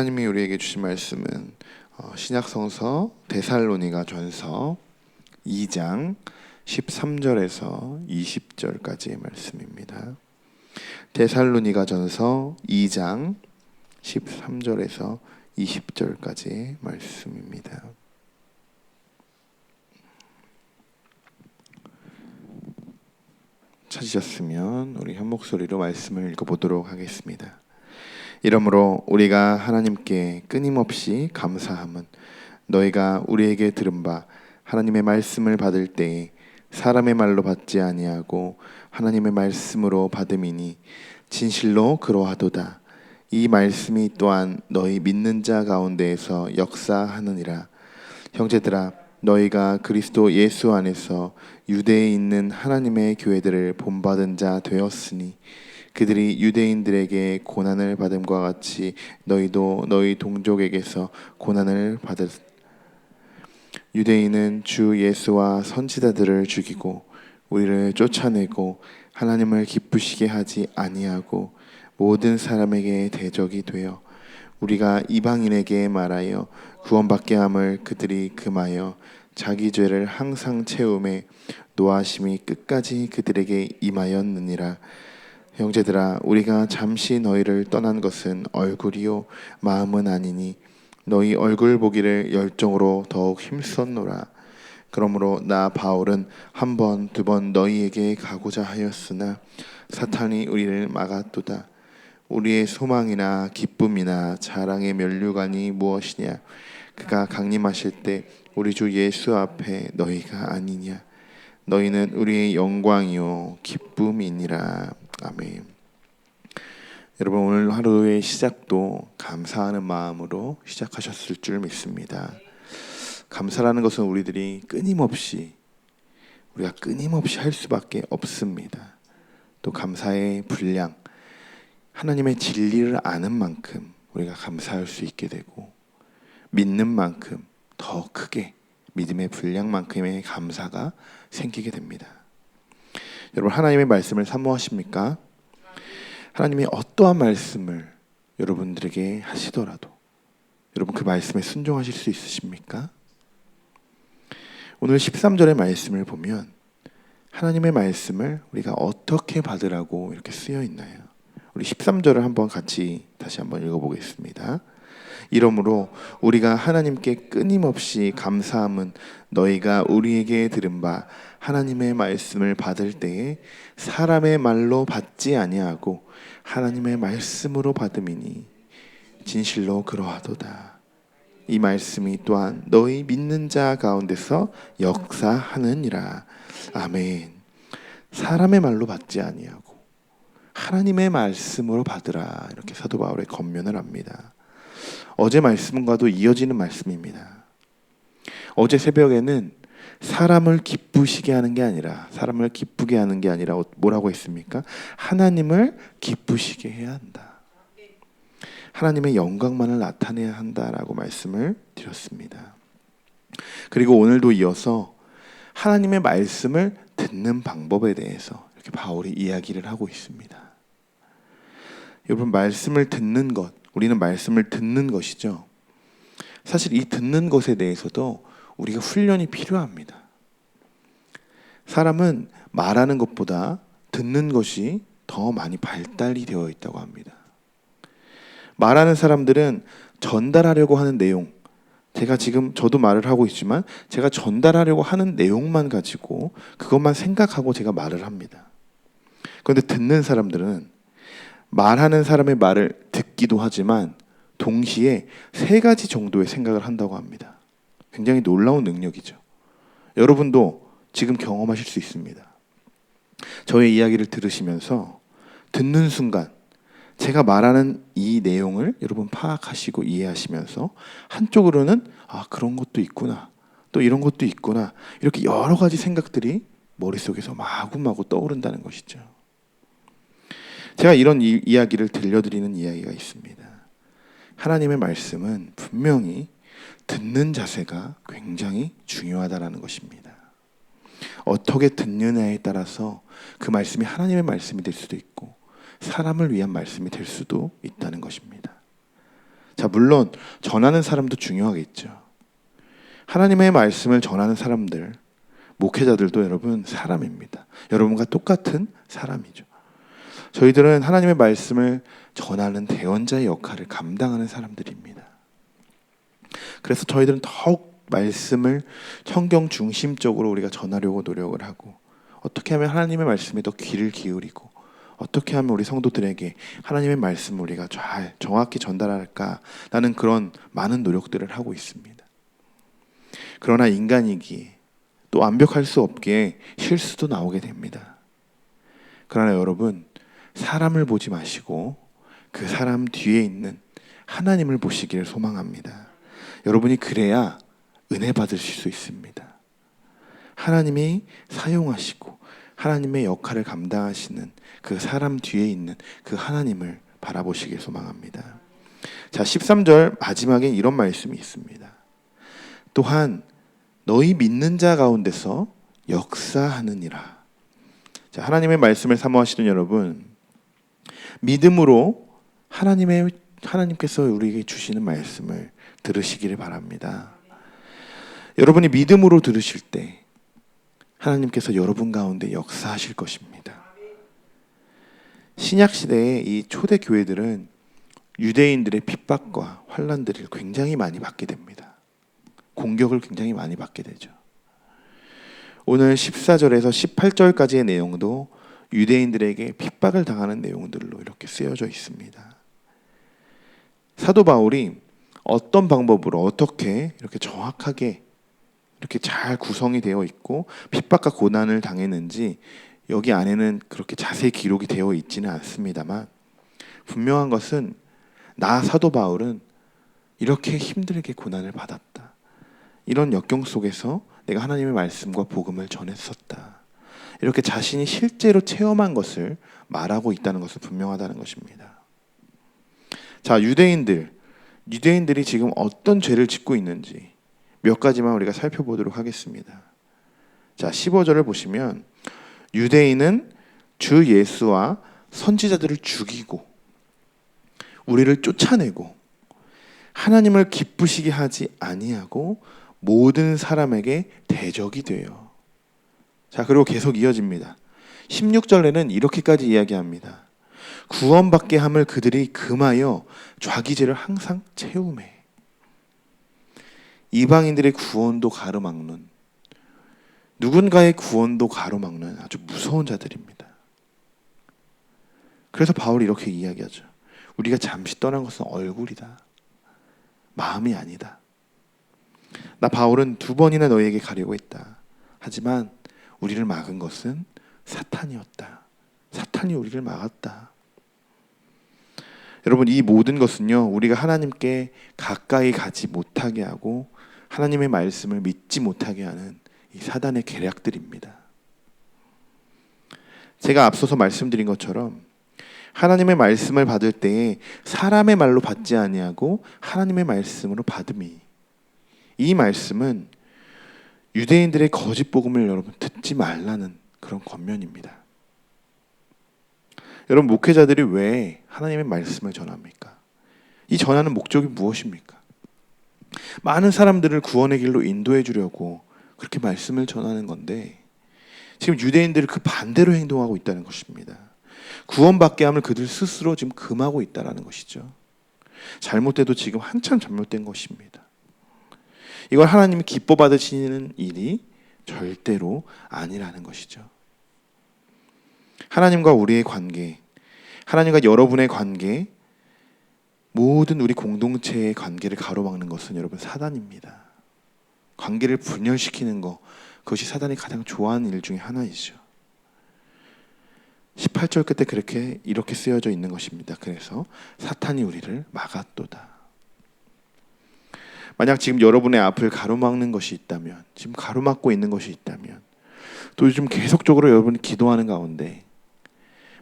하나님이 우리에게 주신 말씀은 어, 신약성서 데살로니가 전서 2장 13절에서 20절까지의 말씀입니다. 데살로니가 전서 2장 13절에서 20절까지의 말씀입니다. 찾으셨으면 우리 한 목소리로 말씀을 읽어보도록 하겠습니다. 이러므로 우리가 하나님께 끊임없이 감사함은 너희가 우리에게 들은 바 하나님의 말씀을 받을 때에 사람의 말로 받지 아니하고 하나님의 말씀으로 받음이니 진실로 그러하도다. 이 말씀이 또한 너희 믿는 자 가운데에서 역사하느니라. 형제들아 너희가 그리스도 예수 안에서 유대에 있는 하나님의 교회들을 본받은 자 되었으니 그들이 유대인들에게 고난을 받음과 같이 너희도 너희 동족에게서 고난을 받을 유대인은 주 예수와 선지자들을 죽이고 우리를 쫓아내고 하나님을 기쁘시게 하지 아니하고 모든 사람에게 대적이 되어 우리가 이방인에게 말하여 구원받게 함을 그들이 금하여 자기 죄를 항상 채움에 노하심이 끝까지 그들에게 임하였느니라 형제들아 우리가 잠시 너희를 떠난 것은 얼굴이요 마음은 아니니 너희 얼굴 보기를 열정으로 더욱 힘썼노라. 그러므로 나 바울은 한 번 두 번 너희에게 가고자 하였으나 사탄이 우리를 막았도다. 우리의 소망이나 기쁨이나 자랑의 면류관이 무엇이냐? 그가 강림하실 때 우리 주 예수 앞에 너희가 아니냐? 너희는 우리의 영광이요 기쁨이니라 아멘. 여러분 오늘 하루의 시작도 감사하는 마음으로 시작하셨을 줄 믿습니다. 감사라는 것은 우리들이 끊임없이 우리가 끊임없이 할 수밖에 없습니다. 또 감사의 분량 하나님의 진리를 아는 만큼 우리가 감사할 수 있게 되고 믿는 만큼 더 크게 믿음의 분량만큼의 감사가 생기게 됩니다. 여러분 하나님의 말씀을 사모하십니까? 하나님이 어떠한 말씀을 여러분들에게 하시더라도 여러분 그 말씀에 순종하실 수 있으십니까? 오늘 13절의 말씀을 보면 하나님의 말씀을 우리가 어떻게 받으라고 이렇게 쓰여 있나요? 우리 13절을 한번 같이 다시 한번 읽어보겠습니다. 이러므로 우리가 하나님께 끊임없이 감사함은 너희가 우리에게 들은 바 하나님의 말씀을 받을 때에 사람의 말로 받지 아니하고 하나님의 말씀으로 받음이니 진실로 그러하도다. 이 말씀이 또한 너희 믿는 자 가운데서 역사하느니라. 아멘. 사람의 말로 받지 아니하고 하나님의 말씀으로 받으라. 이렇게 사도 바울의 권면을 합니다. 어제 말씀과도 이어지는 말씀입니다. 어제 새벽에는 사람을 기쁘시게 하는 게 아니라 사람을 기쁘게 하는 게 아니라 뭐라고 했습니까? 하나님을 기쁘시게 해야 한다. 하나님의 영광만을 나타내야 한다라고 말씀을 드렸습니다. 그리고 오늘도 이어서 하나님의 말씀을 듣는 방법에 대해서 이렇게 바울이 이야기를 하고 있습니다. 여러분 말씀을 듣는 것 우리는 말씀을 듣는 것이죠. 사실 이 듣는 것에 대해서도 우리가 훈련이 필요합니다. 사람은 말하는 것보다 듣는 것이 더 많이 발달이 되어 있다고 합니다. 말하는 사람들은 전달하려고 하는 내용, 제가 지금 저도 말을 하고 있지만 제가 전달하려고 하는 내용만 가지고 그것만 생각하고 제가 말을 합니다. 그런데 듣는 사람들은 말하는 사람의 말을 듣기도 하지만 동시에 세 가지 정도의 생각을 한다고 합니다. 굉장히 놀라운 능력이죠. 여러분도 지금 경험하실 수 있습니다. 저의 이야기를 들으시면서 듣는 순간 제가 말하는 이 내용을 여러분 파악하시고 이해하시면서 한쪽으로는 아 그런 것도 있구나 또 이런 것도 있구나 이렇게 여러 가지 생각들이 머릿속에서 마구마구 떠오른다는 것이죠. 제가 이런 이, 이야기를 들려드리는 이야기가 있습니다. 하나님의 말씀은 분명히 듣는 자세가 굉장히 중요하다라는 것입니다. 어떻게 듣느냐에 따라서 그 말씀이 하나님의 말씀이 될 수도 있고 사람을 위한 말씀이 될 수도 있다는 것입니다. 자, 물론 전하는 사람도 중요하겠죠. 하나님의 말씀을 전하는 사람들, 목회자들도 여러분 사람입니다. 여러분과 똑같은 사람이죠. 저희들은 하나님의 말씀을 전하는 대언자의 역할을 감당하는 사람들입니다. 그래서 저희들은 더욱 말씀을 성경 중심적으로 우리가 전하려고 노력을 하고 어떻게 하면 하나님의 말씀에 더 귀를 기울이고 어떻게 하면 우리 성도들에게 하나님의 말씀을 우리가 잘 정확히 전달할까 라는 그런 많은 노력들을 하고 있습니다. 그러나 인간이기에 또 완벽할 수 없기에 실수도 나오게 됩니다. 그러나 여러분 사람을 보지 마시고 그 사람 뒤에 있는 하나님을 보시기를 소망합니다. 여러분이 그래야 은혜 받으실 수 있습니다. 하나님이 사용하시고 하나님의 역할을 감당하시는 그 사람 뒤에 있는 그 하나님을 바라보시길 소망합니다. 자, 13절 마지막에 이런 말씀이 있습니다. 또한 너희 믿는 자 가운데서 역사하느니라. 자, 하나님의 말씀을 사모하시는 여러분, 믿음으로 하나님의 하나님께서 우리에게 주시는 말씀을 들으시기를 바랍니다. 여러분이 믿음으로 들으실 때 하나님께서 여러분 가운데 역사하실 것입니다. 신약 시대의 이 초대 교회들은 유대인들의 핍박과 환란들을 굉장히 많이 받게 됩니다. 공격을 굉장히 많이 받게 되죠. 오늘 14절에서 18절까지의 내용도 유대인들에게 핍박을 당하는 내용들로 이렇게 쓰여져 있습니다. 사도 바울이 어떤 방법으로 어떻게 이렇게 정확하게 이렇게 잘 구성이 되어 있고 핍박과 고난을 당했는지 여기 안에는 그렇게 자세히 기록이 되어 있지는 않습니다만 분명한 것은 나 사도 바울은 이렇게 힘들게 고난을 받았다. 이런 역경 속에서 내가 하나님의 말씀과 복음을 전했었다. 이렇게 자신이 실제로 체험한 것을 말하고 있다는 것은 분명하다는 것입니다. 자, 유대인들, 유대인들이 지금 어떤 죄를 짓고 있는지 몇 가지만 우리가 살펴보도록 하겠습니다. 자, 15절을 보시면 유대인은 주 예수와 선지자들을 죽이고 우리를 쫓아내고 하나님을 기쁘시게 하지 아니하고 모든 사람에게 대적이 돼요. 자, 그리고 계속 이어집니다. 16절에는 이렇게까지 이야기합니다. 구원받게 함을 그들이 금하여 좌기제를 항상 채우매. 이방인들의 구원도 가로막는 누군가의 구원도 가로막는 아주 무서운 자들입니다. 그래서 바울이 이렇게 이야기하죠. 우리가 잠시 떠난 것은 얼굴이다. 마음이 아니다. 나 바울은 두 번이나 너에게 가려고 했다. 하지만 우리를 막은 것은 사탄이었다. 사탄이 우리를 막았다. 여러분 이 모든 것은요 우리가 하나님께 가까이 가지 못하게 하고 하나님의 말씀을 믿지 못하게 하는 이 사단의 계략들입니다. 제가 앞서서 말씀드린 것처럼 하나님의 말씀을 받을 때에 사람의 말로 받지 아니하고 하나님의 말씀으로 받음이 이 말씀은 유대인들의 거짓 복음을 여러분 듣지 말라는 그런 권면입니다. 여러분 목회자들이 왜 하나님의 말씀을 전합니까? 이 전하는 목적이 무엇입니까? 많은 사람들을 구원의 길로 인도해 주려고 그렇게 말씀을 전하는 건데 지금 유대인들이 그 반대로 행동하고 있다는 것입니다. 구원받게 함을 그들 스스로 지금 금하고 있다는 것이죠. 잘못돼도 지금 한참 잘못된 것입니다. 이걸 하나님이 기뻐 받으시는 일이 절대로 아니라는 것이죠. 하나님과 우리의 관계, 하나님과 여러분의 관계, 모든 우리 공동체의 관계를 가로막는 것은 여러분 사단입니다. 관계를 분열시키는 것, 그것이 사단이 가장 좋아하는 일 중에 하나이죠. 18절 끝에 그렇게 이렇게 쓰여져 있는 것입니다. 그래서 사탄이 우리를 막았도다. 만약 지금 여러분의 앞을 가로막는 것이 있다면, 지금 가로막고 있는 것이 있다면, 또 요즘 계속적으로 여러분이 기도하는 가운데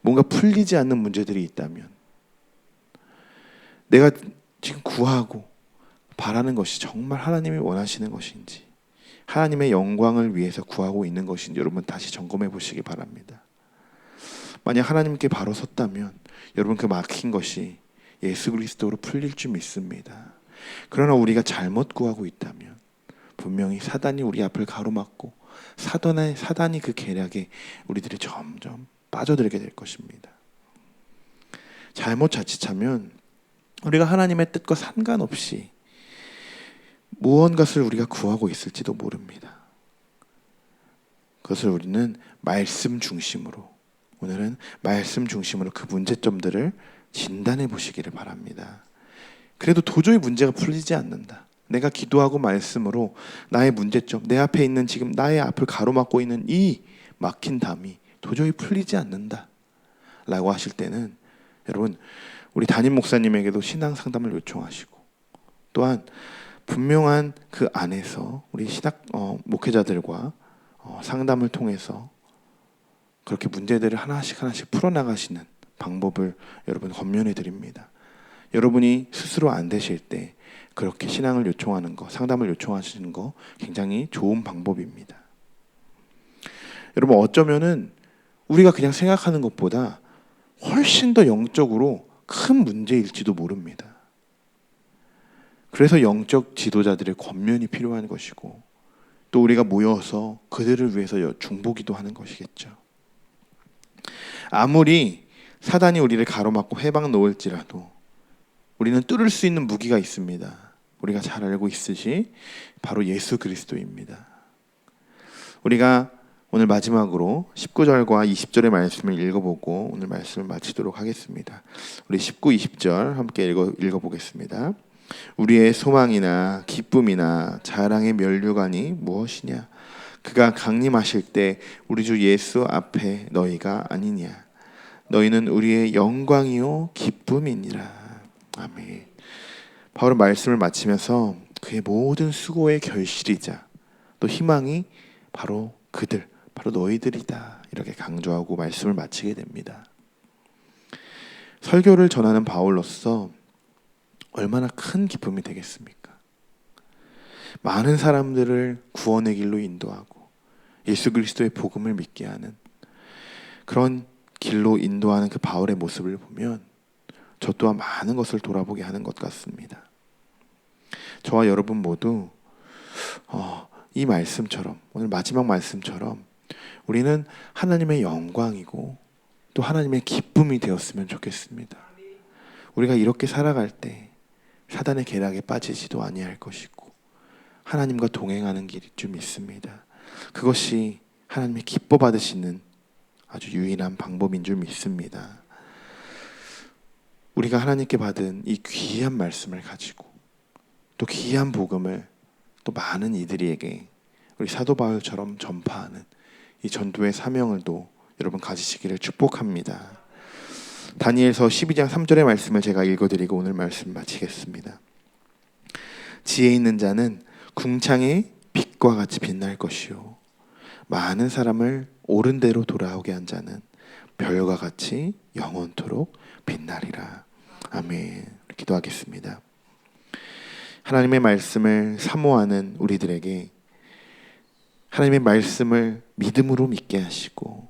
뭔가 풀리지 않는 문제들이 있다면, 내가 지금 구하고 바라는 것이 정말 하나님이 원하시는 것인지, 하나님의 영광을 위해서 구하고 있는 것인지 여러분 다시 점검해 보시기 바랍니다. 만약 하나님께 바로 섰다면 여러분 그 막힌 것이 예수 그리스도로 풀릴 줄 믿습니다. 그러나 우리가 잘못 구하고 있다면 분명히 사단이 우리 앞을 가로막고 사단의 사단이 그 계략에 우리들이 점점 빠져들게 될 것입니다. 잘못 자칫하면 우리가 하나님의 뜻과 상관없이 무언가를 우리가 구하고 있을지도 모릅니다. 그것을 우리는 말씀 중심으로 오늘은 말씀 중심으로 그 문제점들을 진단해 보시기를 바랍니다. 그래도 도저히 문제가 풀리지 않는다. 내가 기도하고 말씀으로 나의 문제점, 내 앞에 있는 지금 나의 앞을 가로막고 있는 이 막힌 담이 도저히 풀리지 않는다. 라고 하실 때는 여러분 우리 담임 목사님에게도 신앙 상담을 요청하시고 또한 분명한 그 안에서 우리 신학 어, 목회자들과 어, 상담을 통해서 그렇게 문제들을 하나씩 하나씩 풀어나가시는 방법을 여러분 권면해 드립니다. 여러분이 스스로 안 되실 때 그렇게 신앙을 요청하는 거, 상담을 요청하시는 거 굉장히 좋은 방법입니다. 여러분 어쩌면은 우리가 그냥 생각하는 것보다 훨씬 더 영적으로 큰 문제일지도 모릅니다. 그래서 영적 지도자들의 권면이 필요한 것이고 또 우리가 모여서 그들을 위해서 중보기도 하는 것이겠죠. 아무리 사단이 우리를 가로막고 해방 놓을지라도 우리는 뚫을 수 있는 무기가 있습니다. 우리가 잘 알고 있으시 바로 예수 그리스도입니다. 우리가 오늘 마지막으로 19절과 20절의 말씀을 읽어보고 오늘 말씀을 마치도록 하겠습니다. 우리 19, 20절 함께 읽어, 읽어보겠습니다. 우리의 소망이나 기쁨이나 자랑의 면류관이 무엇이냐? 그가 강림하실 때 우리 주 예수 앞에 너희가 아니냐? 너희는 우리의 영광이요 기쁨이니라. 아멘. 바울은 말씀을 마치면서 그의 모든 수고의 결실이자 또 희망이 바로 그들, 바로 너희들이다. 이렇게 강조하고 말씀을 마치게 됩니다. 설교를 전하는 바울로서 얼마나 큰 기쁨이 되겠습니까? 많은 사람들을 구원의 길로 인도하고 예수 그리스도의 복음을 믿게 하는 그런 길로 인도하는 그 바울의 모습을 보면 저 또한 많은 것을 돌아보게 하는 것 같습니다. 저와 여러분 모두 어, 이 말씀처럼 오늘 마지막 말씀처럼 우리는 하나님의 영광이고 또 하나님의 기쁨이 되었으면 좋겠습니다. 우리가 이렇게 살아갈 때 사단의 계략에 빠지지도 아니할 것이고 하나님과 동행하는 길이 좀 있습니다. 그것이 하나님의 기뻐 받으시는 아주 유일한 방법인 줄 믿습니다. 우리가 하나님께 받은 이 귀한 말씀을 가지고 또 귀한 복음을 또 많은 이들에게 우리 사도 바울처럼 전파하는 이 전도의 사명을 또 여러분 가지시기를 축복합니다. 다니엘서 12장 3절의 말씀을 제가 읽어드리고 오늘 말씀 마치겠습니다. 지혜 있는 자는 궁창의 빛과 같이 빛날 것이요 많은 사람을 옳은 대로 돌아오게 한 자는 별과 같이 영원토록 빛나리라. 아멘. 기도하겠습니다. 하나님의 말씀을 사모하는 우리들에게 하나님의 말씀을 믿음으로 믿게 하시고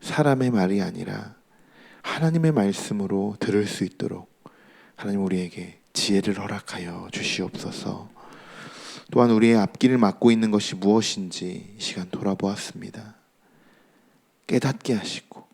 사람의 말이 아니라 하나님의 말씀으로 들을 수 있도록 하나님 우리에게 지혜를 허락하여 주시옵소서. 또한 우리의 앞길을 막고 있는 것이 무엇인지 이 시간 돌아보았습니다. 깨닫게 하시고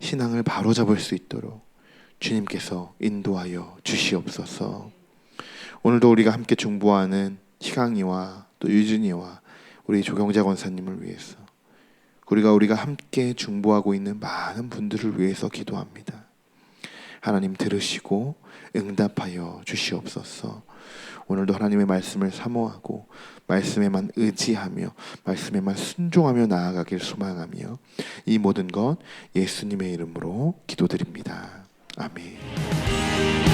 신앙을 바로잡을 수 있도록 주님께서 인도하여 주시옵소서. 오늘도 우리가 함께 중보하는 희강이와 또 유준이와 우리 조경자 권사님을 위해서 우리가 우리가 함께 중보하고 있는 많은 분들을 위해서 기도합니다. 하나님 들으시고 응답하여 주시옵소서. 오늘도 하나님의 말씀을 사모하고 말씀에만 의지하며 말씀에만 순종하며 나아가길 소망하며 이 모든 것 예수님의 이름으로 기도드립니다. 아멘.